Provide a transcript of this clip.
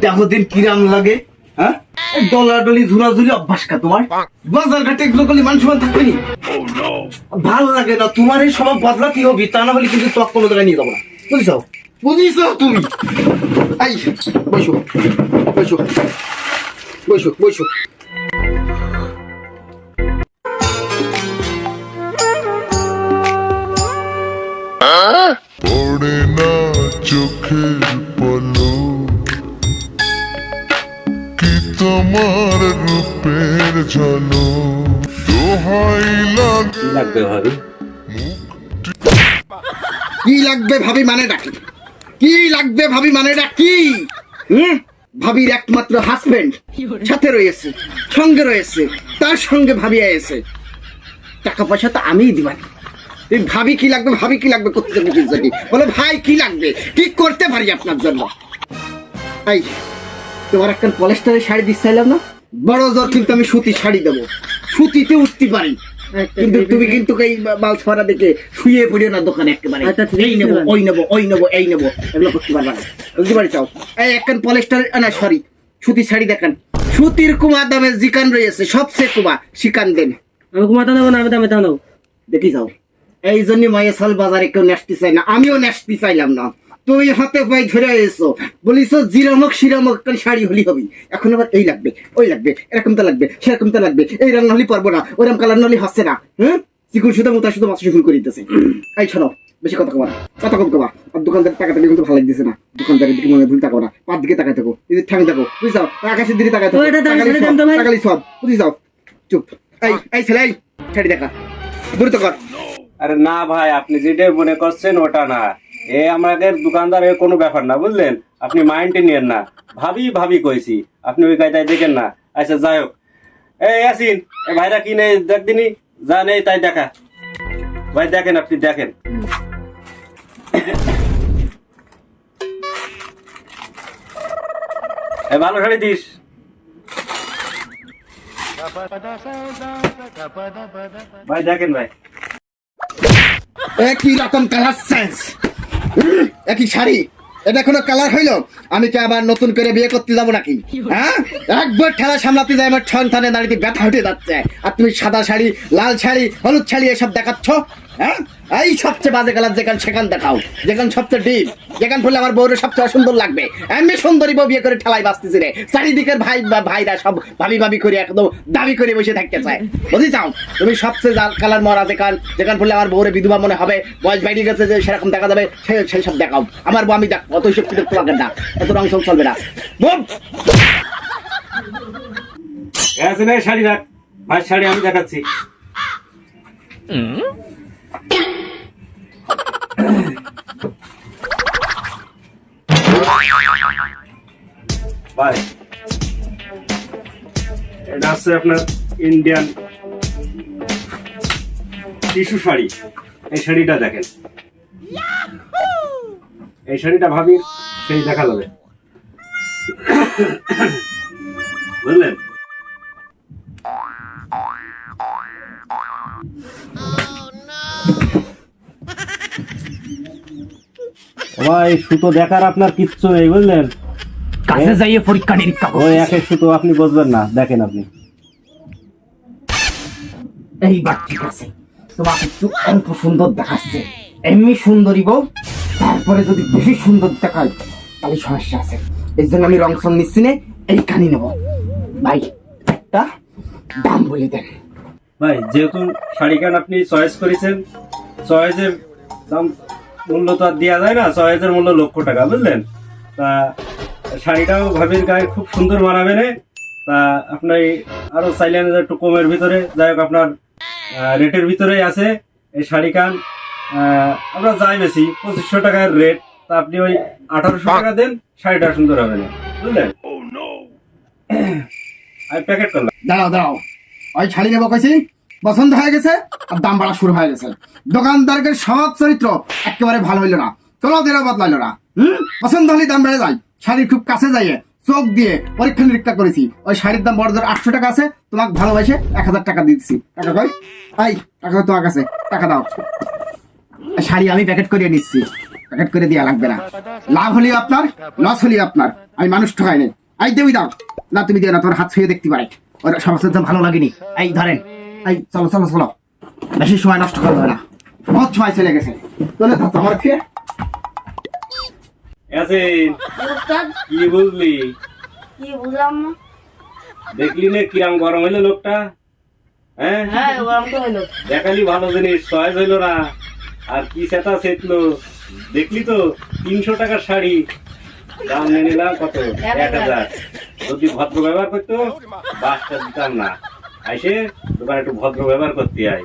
দেখো দিন কিরাম লাগে হ্যাঁ? অভ্যাস কা তোমার? বাজার ঘাটে এগুলো করলে মানুষ মান থাকবে নি? ভালো লাগে না, তোমার এই স্বভাব কি হবি? তা না হলে কিন্তু তক কোনো জায়গায় নিয়ে যাব না। তুমি? আই বসো বসো বসো বসো। তোমার রূপের ঝলো দোহাই লাগে লাগবে ভাবি? কি লাগবে ভাবি মানে ডাকি? কি লাগবে ভাবি মানে ডাকি? হুম? ভাবির একমাত্র হাজবেন্ড সাথে রয়েছে সঙ্গে রয়েছে তার সঙ্গে ভাবি এসে টাকা পয়সা তো আমিই দিবানি। এই ভাবি কি লাগবে ভাবি কি লাগবে করতে যাবে কি জানি বলে ভাই কি লাগবে? কি করতে পারি আপনার জন্য। এই তোমার একটা পলেস্টারের শাড়ি দিচ্ছিলাম না? বড় জোর কিন্তু আমি সুতি শাড়ি দেবো। সুতিতে উঠতে পারি। কিন্তু তুমি কিন্তু এই মাল ছড়া দেখে শুয়ে পড়িও না দোকানে একেবারে। আচ্ছা, এই নেব ওই নেব ওই নেব এই নেব। এগুলো করতে পারবা না। বুঝতে পারি চাও এই একখান পলেস্টার না সরি সুতি শাড়ি দেখান। সুতির কুমা দামে জিকান রয়েছে সবচেয়ে কুমা শিকান দেন। আমি দেবো না আমি দামে দাও। দেখি যাও। এই জন্য মায়েসাল বাজারে কেউ নেসতে চাই না আমিও নেসতে চাইলাম না। তুই হাতে পায়ে ধরে এসো। বলিস জিরামক শিরামক কাল শাড়ি হলি হবি। এখন আবার এই লাগবে ওই লাগবে এরকম তো লাগবে সেরকম তো লাগবে। এই রং হলি পারব না ওরকম কালার নলি হচ্ছে না হুম চিকুন সুতো মোতা শুধু মাছ শুকুন করে দিতেছে এই শোনো বেশি কথা কবা কথা কম কবা। আর দোকানদার টাকা টাকা কিন্তু ভালো লাগতেছে না। দোকানদারের দিকে মনে ভুল তাকাও না পাঁচ দিকে তাকাই থাকো এই যে ঠ্যাং দেখো বুঝছাও আকাশের দিকে তাকাই থাকো দেন সব, তো ভাই। তাকালি সব বুঝি যাও চুপ। এই এই ছেলে এই ছাড়ি দেখা দ্রুত কর। আরে না ভাই আপনি যেটা মনে করছেন ওটা না। এ আমাদের দোকানদারের কোনো ব্যাপার না, বুঝলেন? আপনি মাইন্ডে নিয়েন না। ভাবি ভাবি কইছি। আপনি ওই কায়দায় দেখেন না। আচ্ছা যাই হোক। এই আসিন এ ভাইরা কি নেই দেখ দিনি যা নেই তাই দেখা। ভাই, দেখেন আপনি, দেখেন। এ, ভালো শাড়ি দিস। ভাই, দেখেন ভাই। একই রকম কালার সেন্স একই শাড়ি? এটা কোনো কালার হইল? আমি কি আবার নতুন করে বিয়ে করতে যাব নাকি? হ্যাঁ? একবার ঠেলা সামলাতে যায় আমার সন্তানে দাঁড়িয়ে ব্যথা উঠে যাচ্ছে। আর তুমি সাদা শাড়ি, লাল শাড়ি, হলুদ শাড়ি এসব দেখাচ্ছ? হ্যাঁ? এই সবচেয়ে বাজে কালার যেখান সেখান দেখাও। যেখান সবচেয়ে ডিপ যেখান ফুলে আমার বউরে সবচেয়ে অসুন্দর লাগবে। এমনি সুন্দরী বউ বিয়ে করে ঠেলাই বাঁচতেছি রে। চারিদিকের ভাই বা ভাইরা সব ভাবি ভাবি করে একদম দাবি করে বসে থাকতে চায়। বুঝি চাও তুমি সবচেয়ে লাল কালার মরা যেখান যেখান ফুলে আমার বউরে বিধবা মনে হবে বয়স বাইরে গেছে যে সেরকম দেখা যাবে সেই সেই সব দেখাও। আমার বউ আমি দেখ অত সব কিছু তোমাকে না। এত রং সব চলবে না। শাড়ি রাখ। ভাই শাড়ি আমি দেখাচ্ছি। ভাই এটা আছে আপনার ইন্ডিয়ান টিস্যু শাড়ি। এই শাড়িটা দেখেন। এই শাড়িটা ভাবি সেই দেখা যাবে। বুঝলেন? ভাই, সুতো দেখার আপনার কিচ্ছু নেই, বুঝলেন? কাছে যাইয়ে পরীক্ষা নিরীক্ষা ওই একের সুতো আপনি বুঝবেন না দেখেন আপনি। এইবার ঠিক আছে তোমাকে একটু অল্প সুন্দর দেখাচ্ছে। এমনি সুন্দরী বউ তারপরে যদি বেশি সুন্দর দেখায় তাহলে সমস্যা আছে। এই জন্য আমি রং সং নিচ্ছি নে এইখানে নেব। ভাই একটা দাম বলে দেন। ভাই যেহেতু শাড়িখান আপনি চয়েস করেছেন চয়েসের দাম মূল্য তো আর দেওয়া যায় না চয়েসের মূল্য লক্ষ টাকা বুঝলেন? তা শাড়িটাও ভাবির গায়ে খুব সুন্দর মানাবে না। তা আপনি আরও চাইলেন একটু কমের ভিতরে। যাই হোক আপনার রেটের ভিতরেই আছে এই শাড়িখান আহ, আমরা যাই বেশি পঁচিশশো টাকার রেট। তা আপনি ওই আঠারোশো টাকা দেন শাড়িটা সুন্দর হবে না। বুঝলেন? আমি প্যাকেট করলাম। দাঁড়াও দাঁড়াও। ওই শাড়ি নেব কইছি পছন্দ হয়ে গেছে আর দাম বাড়া শুরু হয়ে গেছে। দোকানদারকে সব চরিত্র একেবারে ভালো হইল না। চলো দেরা বদলাইলো না। হুম? পছন্দ হলে দাম বেড়ে যায়। শাড়ির খুব কাছে যাইয়ে চোখ দিয়ে পরীক্ষা নিরীক্ষা করেছি। ওই শাড়ির দাম বড় জোর আটশো টাকা আছে, তোমাকে ভালোবাসে এক হাজার টাকা দিচ্ছি। টাকা কই? আই টাকা তোমার কাছে, টাকা দাও। শাড়ি আমি প্যাকেট করে নিচ্ছি। প্যাকেট করে দেওয়া লাগবে না। লাভ হলি আপনার লস হলি আপনার। আমি মানুষ ঠকাই নেই। আই দেবি দাও। না, তুমি দিও না, তোমার হাত ছুঁয়ে দেখতে পারে। ওর সমস্ত ভালো লাগেনি। এই ধরেন, এই চলো চলো চলো। বেশি সময় নষ্ট করবে না। বহুত সময় চলে গেছে। চলে থাকতো আমার খেয়ে। আছেন উস্তাদ কি বুঝলি? কি বুঝলাম না? দেখলি না কিরাম গরম হইল লোকটা? হ্যাঁ? হ্যাঁ দেখালি ভালো জিনিস চয়েস হইল না। আর কি সেটা সেতলো দেখলি তো তিনশো টাকার শাড়ি। দাম নিয়ে নিলাম কত? এক হাজার। যদি ভদ্র ব্যবহার করতো বাসটা দিতাম না। আইসে তোমার একটু ভদ্র ব্যবহার করতে হয়